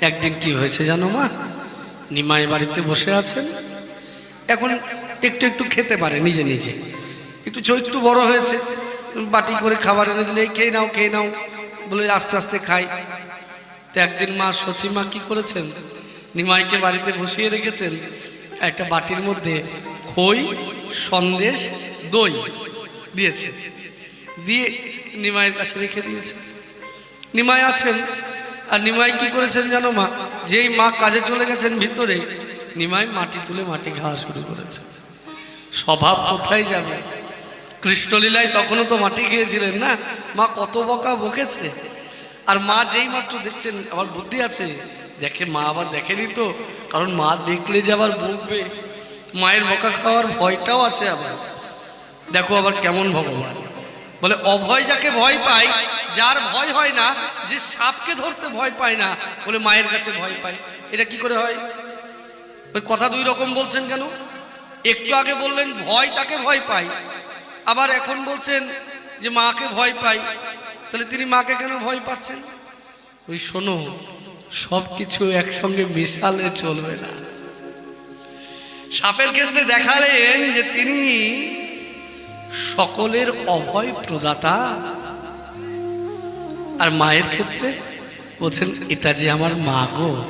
একদিন কি হয়েছে জানো মা? নিমাই বাড়িতে বসে আছেন। এখন একটু একটু খেতে পারে নিজে নিজে। একটু একটু বড় হয়েছে। বাটি করে খাবার এনে দিলে খেয়ে নাও খেয়ে নাও। বলে আস্তে আস্তে খাই। তো একদিন মা সচিমা কি করেছেন? নিমাইকে বাড়িতে বসিয়ে রেখেছেন একটা বাটির মধ্যে খই, সন্দেশ, দই দিয়েছে দিয়ে নিমাইয়ের কাছে রেখে দিয়েছে নিমাই আছেন আর নিমাই কি করেছেন জানো মা? যেই মা কাজে চলে গেছেন ভিতরে, নিমাই মাটি তুলে মাটি খাওয়া শুরু করেছে। স্বভাব কোথায় যাবে? কৃষ্ণলীলায় তখনও তো মাটি খেয়েছিলেন না? মা কত বকা বকেছে। আর মা যেই মাত্র দেখছেন, আবার বুদ্ধি আছে? দেখে মা আবার দেখেনি তো? কারণ মা দেখলে যে আবার বকবে। মায়ের বকা খাওয়ার ভয়টাও আছে আবার। দেখো আবার কেমন ভগবান। বলে অভয় যাকে ভয় পায় যার ভয় হয় না যে সাপকে ধরতে ভয় পায় না বলে মায়ের কাছে ভয় পায়। এটা কি করে হয়? ওই কথা দুই রকম বলছেন কেন? একটু আগে বললেন ভয় তাকে ভয় পায়। আবার এখন বলছেন যে মাকে ভয় পাই তাহলে তিনি মাকে কেন ভয় পাচ্ছেন? ওই শোনো সব কিছু একসঙ্গে মিশালে চলবে না। সাপের ক্ষেত্রে দেখালেন যে তিনি সকলের অভয় প্রদাতা। আর মায়ের ক্ষেত্রে বলছেন, এটা যে আমার মা গো।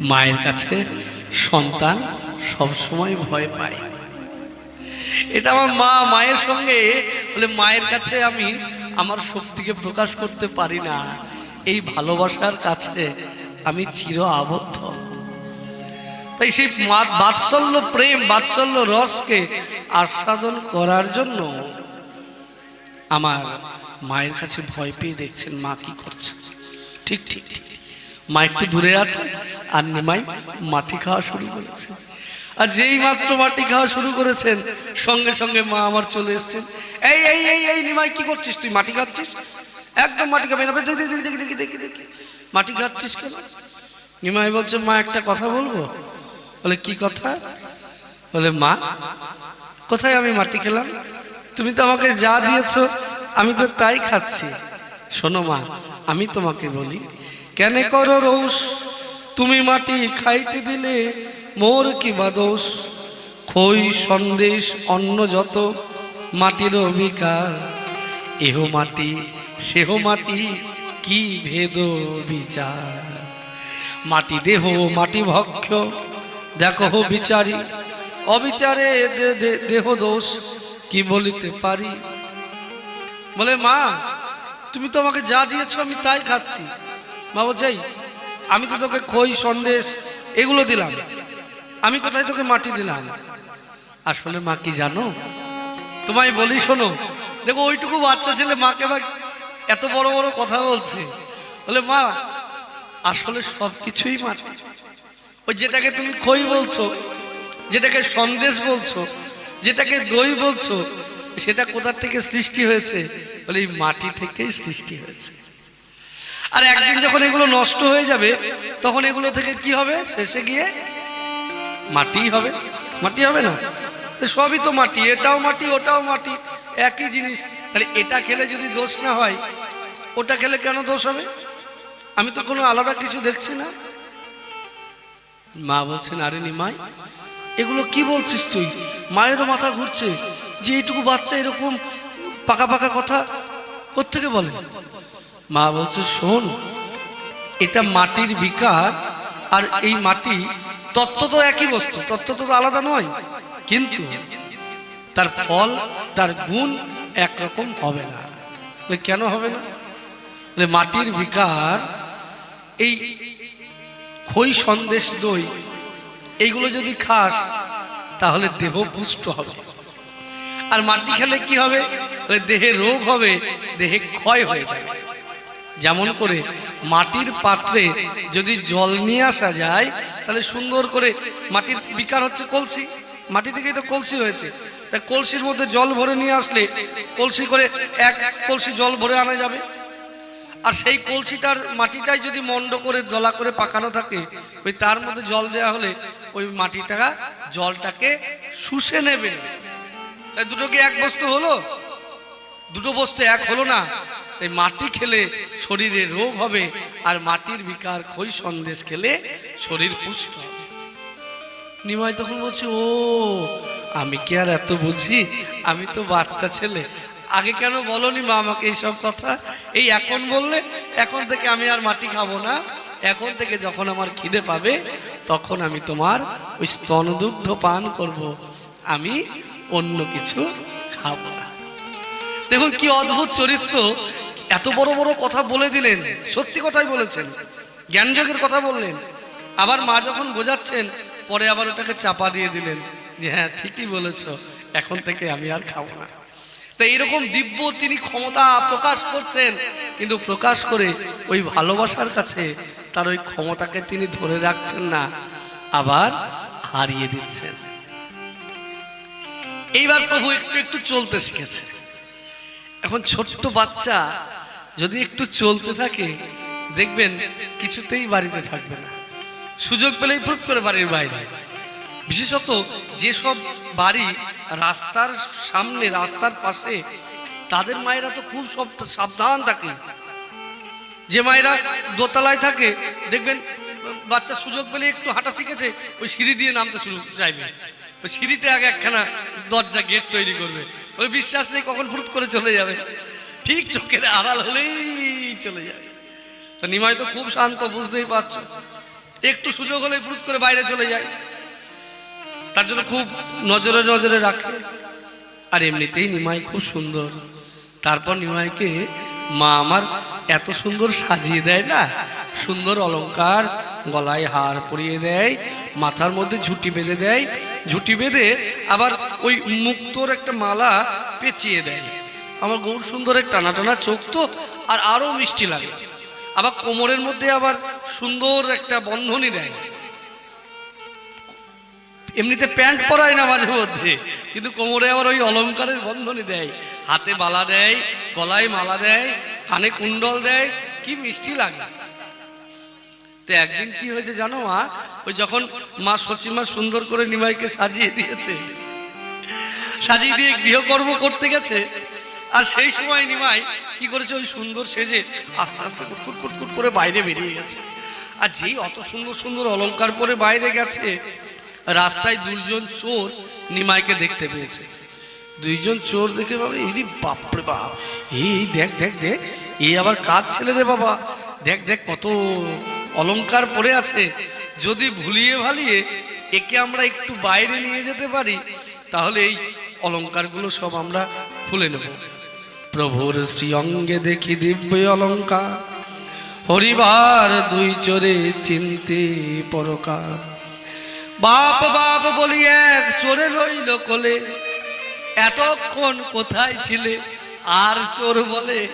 মায়ের কাছে সন্তান সবসময় ভয় পায়। এটা আমার মা মায়ের সঙ্গে বলে, মায়ের কাছে আমি আমার শক্তিকে প্রকাশ করতে পারি না। এই ভালোবাসার কাছে আমি চির আবদ্ধ। তাই সেই বাৎসল্য প্রেম, বাৎসল্য রসকে আস্বাদন করার জন্য আমার মায়ের কাছে ভয় পেয়ে দেখছেন, মা কি করছে? ঠিক ঠিক ঠিক। মা একটু দূরে আছে, আর নিমাই মাটি খাওয়া শুরু করেছে। আর যেই মাত্র মাটি খাওয়া শুরু করেছেন, সঙ্গে সঙ্গে মা আমার চলে এসছেন। এই এই এই এই, নিমাই, কি করছিস তুই? মাটি খাচ্ছিস? একদম মাটি খাবে না। দেখি দেখি দেখি দেখি দেখি দেখি। মাটি খাচ্ছিস কেন? নিমাই বলছে, মা, একটা কথা বলব? বলে, কি কথা? বলে, মা, কোথায় আমি মাটি খেলাম? তুমি তো আমাকে যা দিয়েছ, আমি তো তাই খাচ্ছি। শোনো মা, আমি তোমাকে বলি, কেন করো রোষ তুমি মাটি খাইতে দিলে মোর কি বা দোষ? খই, সন্দেশ, অন্ন যত মাটির বিকার এহ মাটি, সেহ মাটি কি ভেদ বিচার? মাটি দেহ, মাটি ভক্ষ দেখো বিচারি, অবিচারে দেহ দোষ, কি বলিতে পারি? বলে, মা, তুমি তো আমাকে যা দিয়েছ আমি তাই খাচ্ছি। মা বলছে আমি তো তোকে খই, সন্দেশ এগুলো দিলাম। আমি কোথায় তোকে মাটি দিলাম? আসলে মা কি জানো? তোমায় বলি শোনো, দেখো ওইটুকু বাচ্চা ছেলে মাকে বা এত বড় বড় কথা বলছে। বলে, মা, আসলে সব কিছুই মাটি। ওই যেটাকে তুমি খই বলছো, যেটাকে সন্দেশ বলছো, যেটাকে দই বলছো, সেটা কোথা থেকে সৃষ্টি হয়েছে? বলে এই মাটি থেকেই সৃষ্টি হয়েছে। আর একদিন যখন এগুলো নষ্ট হয়ে যাবে, তখন এগুলো থেকে কি হবে? শেষে গিয়ে মাটি হবে। মাটি হবে না? সবই তো মাটি, এটাও মাটি, ওটাও মাটি, একই জিনিস। তাহলে এটা খেলে যদি দোষ না হয়, ওটা খেলে কেন দোষ হবে? আমি তো কোনো আলাদা কিছু দেখছি না। মা বলছেন, আরে নিমাই এগুলো কি বলছিস তুই? মায়েরও মাথা ঘুরছে, যে এইটুকু বাচ্চা এরকম পাকা পাকা কথা কোত্থেকে বলে? মা বলছে, শোন, এটা মাটির বিকার আর এই মাটি তত্ত্ব তো একই বস্তু, তত্ত্ব তো আলাদা নয়, কিন্তু তার ফল, তার গুণ একরকম হবে না। কেন হবে না? মাটির বিকার এই খই সন্দেশ দই, এইগুলো যদি খাস, তাহলে দেহ পুষ্ট হবে। আর মাটি খেলে কি হবে? দেহে রোগ হবে, দেহে ক্ষয় হয়ে যাবে। যেমন করে মাটির পাত্রে যদি জল নিয়ে আসা যায়, তাহলে সুন্দর করে মাটির বিকার হচ্ছে কলসি। মাটি থেকেই তো কলসি হয়েছে। তাই কলসির মধ্যে জল ভরে নিয়ে আসলে কলসি করে এক কলসি জল ভরে আনা যাবে। আর সেই কলসিটার মাটিটাই যদি মন্ড করে দলা করে পাকানো থাকে, ওই তার মধ্যে জল দেওয়া হলে ওই মাটিটা, জলটাকে শুষে নেবে। তাই দুটো কি এক বস্তু হলো? দুটো বস্তু এক হলো না। তাই মাটি খেলে শরীরে রোগ হবে, আর মাটির বিকার খই সন্দেশ খেলে শরীর পুষ্ট নিময় তখন বলছে, ও, আমি কি আর এত বুঝি? আমি তো বাচ্চা ছেলে। আগে কেন বলনি মা আমাকে এইসব কথা? এই এখন বললে, এখন থেকে আমি আর মাটি খাব না। এখন থেকে যখন আমার খিদে পাবে, তখন আমি তোমার ওই স্তনদুগ্ধ পান করব। আমি অন্য কিছু খাব না। দেখুন কি অদ্ভুত চরিত্র। এত বড় বড় কথা বলে দিলেন, সত্যি কথাই বলেছেন। জ্ঞানযোগের কথা বললেন। আবার মা যখন বোঝাচ্ছেন, পরে আবার ওটাকে চাপা দিয়ে দিলেন যে হ্যাঁ ঠিকই বলেছ, এখন থেকে আমি আর খাব না। তো এরকম দিব্য তিনি ক্ষমতা প্রকাশ করছেন, কিন্তু প্রকাশ করে ওই ভালোবাসার কাছে তার ওই ক্ষমতাকে তিনি ধরে রাখছেন না, আবার হারিয়ে দিচ্ছেন। এইবার প্রভু একটু একটু চলতে শিখেছে। এখন ছোট্ট বাচ্চা যদি একটু চলতে থাকে, দেখবেন কিছুতেই বাড়িতে থাকবে না। সুযোগ পেলেই ফুট করে বাড়ির বাইরে। বিশেষত যেসব বাড়ি রাস্তার সামনে, রাস্তার পাশে, তাদের মায়েরা তো খুব সব সাবধান থাকে। যে মায়েরা দোতলায় থাকে, দেখবেন বাচ্চা সুযোগ পেলে একটু হাঁটা শিখেছে, ওই সিঁড়ি দিয়ে নামতে শুরু চাইবে। ওই সিঁড়িতে আগে একখানা দরজা গেট তৈরি করবে। ওই বিশ্বাস নেই কখন ফুরুত করে চলে যাবে। ঠিক চোখের আড়াল হলেই চলে যাবে। তো নিমাই তো খুব শান্ত, বুঝতেই পারছ। একটু সুযোগ হলেই ফুরুত করে বাইরে চলে যায়। তার জন্য খুব নজরে নজরে রাখে। আর এমনিতেই নিমাই খুব সুন্দর। তারপর নিমাইকে মা আমার এত সুন্দর সাজিয়ে দেয় না, সুন্দর অলংকার, গলায় হার পরিয়ে দেয়, মাথার মধ্যে ঝুটি বেঁধে দেয়, ঝুটি বেঁধে আবার ওই মুক্তোর একটা মালা পেঁচিয়ে দেয়। আমার গৌর সুন্দরের টানা টানা চোখ তো আর আরও মিষ্টি লাগে। আবার কোমরের মধ্যে আবার সুন্দর একটা বন্ধনী দেয়। এমনিতে প্যান্ট পরায় না মাঝে মধ্যে। কিন্তু কোমরে আবার ওই অলংকারের বন্ধনী দেয়। হাতে বালা দেয়, গলায় মালা দেয়, কানে কুণ্ডল দেয়। কি মিষ্টি লাগে। তো একদিন কি হয়েছে জানো মা? ওই যখন মা সচিমা সুন্দর করে নিমাইকে সাজিয়ে দিয়েছে, সাজিয়ে দিয়ে গৃহকর্ম করতে গেছে, আর সেই সময় নিমাই কি করেছে? ওই সুন্দর সেজে আস্তে আস্তে কুটকুট কুটকুট করে বাইরে বেরিয়ে গেছে। আর যেই অত সুন্দর সুন্দর অলংকার পরে বাইরে গেছে রাস্তায় দুইজন চোর নিমাইকে দেখতে পেয়েছে। দুইজন চোর দেখে ভাবে এই বাপরে বাপ, এই দেখ দেখ দেখ, এ আবার কার ছেলে রে বাবা? দেখ দেখ, কত অলংকার পরে আছে। যদি ভুলিয়ে ভালিয়ে একে আমরা একটু বাইরে নিয়ে যেতে পারি, তাহলে এই অলংকারগুলো সব আমরা খুলে নেব। প্রভুর শ্রী অঙ্গে দেখি দিব্য অলঙ্কার হরিবার দুই চোরে চিনতে পরকার। বাপ বাপ বলি এক চোরে লইল কোলে। এতক্ষণ কোথায় ছিলে? আর চোর বলে।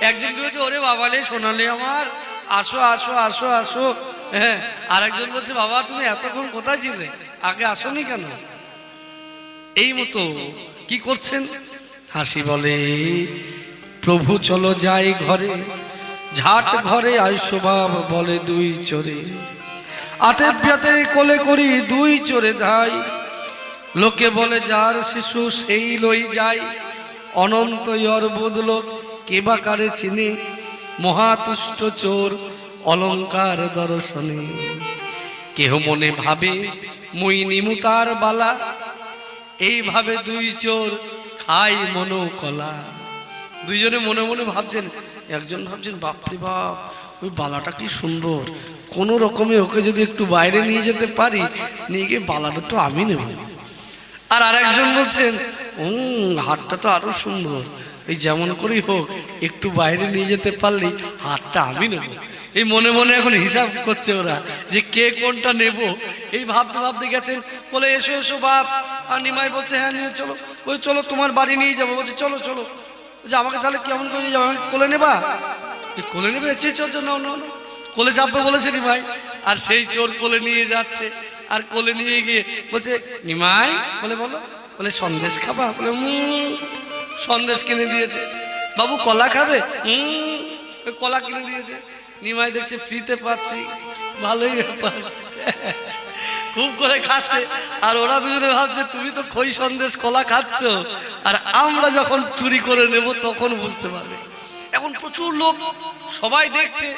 একজন বলছে, ওরে বাবালে শোনালে আমার, আসো আসো আসো আসো। হ্যাঁ আর একজন বলছে, বাবা, তুমি এতক্ষণ কোথায় ছিলে? আগে আসোনি কেন? এই মতো কি করছেন? হাসি বলে, প্রভু চলো যাই ঘরে, ঝাট ঘরে আয়ুষ্যভাব বলে দুই চোরে। আটে পেতে কোলে করি দুই চোরে ধাই। লোকে বলে, যার শিশু সেই লই যায়। অনন্ত অর্বুদ লোক, কে বা কারে চিনে? মহাতুষ্ট চোর অলংকার দর্শনে। কেহ মনে ভাবে, মুই নিমুতার বালা। এইভাবে দুই চোর খাই মনো কলা দুইজনে মনে মনে ভাবছেন, একজন ভাবছেন, বাপরে বাপ ওই বালাটা কি সুন্দর। কোনো রকমে ওকে যদি একটু বাইরে নিয়ে যেতে পারি, নিয়ে গিয়ে বালা দুটো আমি নেব। আর আরেকজন বলছেন হুম হাটটা তো আরও সুন্দর। এই যেমন করেই হোক, একটু বাইরে নিয়ে যেতে পারলেই হাটটা আমি নেব। এই মনে মনে এখন হিসাব করছে ওরা যে কে কোনটা নেব। এই ভাবতে ভাবতে গেছেন, বলে, এসো এসো বাপ। আর নিমাই বলছে হ্যাঁ নিয়ে চলো। ওই চলো, তোমার বাড়ি নিয়ে যাব। বলছে, চলো চলো। যে আমাকে তাহলে কেমন করে নিয়ে যাব? আমাকে কোলে নেবা? কোলে নেবে? চে চল চল, নাও নাও নাও। কোলে চাপবে বলেছে নিমাই আর সেই চোর কোলে নিয়ে যাচ্ছে। আর কোলে নিয়ে গিয়ে বলছে, নিমাই, বলে বলো, বলে সন্দেশ খাবা? বলে সন্দেশ কিনে দিয়েছে। বাবু, কলা খাবে? হুম কলা কিনে দিয়েছে। নিমাই দেখছে, ফ্রিতে পাচ্ছি। ভালোই ব্যাপার। খুব করে খাচ্ছে। আর ওরা দুজনে ভাবছে, তুমি তো খই সন্দেশ কলা খাচ্ছ। আর আমরা যখন চুরি করে নেব, তখন বুঝতে পারবে। এখন প্রচুর লোক, সবাই দেখছে।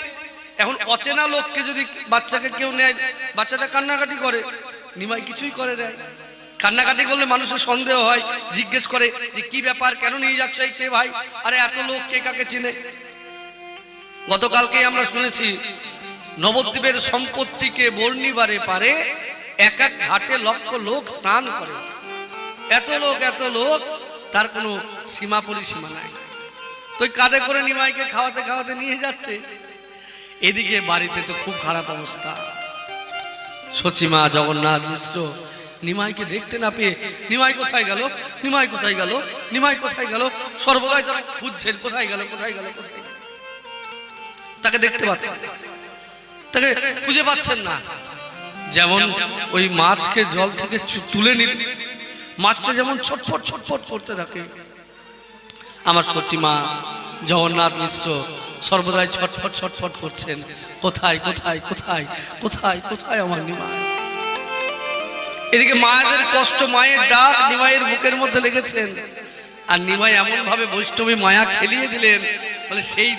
এখন অচেনা লোককে যদি বাচ্চাকে কেউ নেয়, বাচ্চাটা কান্নাকাটি করে। নিমাই কিছুই করে নেয় কান্নাকাটি করলে মানুষের সন্দেহ হয়, জিজ্ঞেস করে যে কি ব্যাপার, কেন নিয়ে যাচ্ছ এই কে ভাই? আরে এত লোক কে কাকে চিনে? গতকালকে আমরা শুনেছি, নবদ্বীপের সম্পত্তিকে বর্ণিবারে পারে এক এক ঘাটে লক্ষ লোক স্নান করে। এত লোক এত লোক, তার কোনো সীমা পরিসীমা নাই। তো কাঁধে করে নিমাইকে খাওয়াতে খাওয়াতে নিয়ে যাচ্ছে। এদিকে বাড়িতে তো খুব খারাপ অবস্থা। সচিমা জগন্নাথ, মিশ্র, নিমাইকে দেখতে না পেয়ে, নিমাই কোথায় গেল? নিমাই কোথায় গেল? নিমাই কোথায় গেল? সর্বদাই তারা খুঁজছেন, কোথায় গেল কোথায় গেল কোথায় গেল? তাকে দেখতে পাচ্ছেন তাকে খুঁজে পাচ্ছেন না। যেমন ওই মাছকে জল থেকে তুলে নিল মাছটা যেমন ছটফট ছটফট করতে থাকে আমার সচিমা জগন্নাথ মিশ্র সর্বদাই ছটফট ছটফট করছেন। কোথায় কোথায় কোথায় কোথায় কোথায় আমার নিমাই? এদিকে মায়েদের কষ্ট, মায়ের ডাক নিমাইয়ের বুকের মধ্যে লেগেছেন। আর নিমাই এমন ভাবে বৈষ্ণবী মায়া খেলিয়ে দিলেন, বলে সেই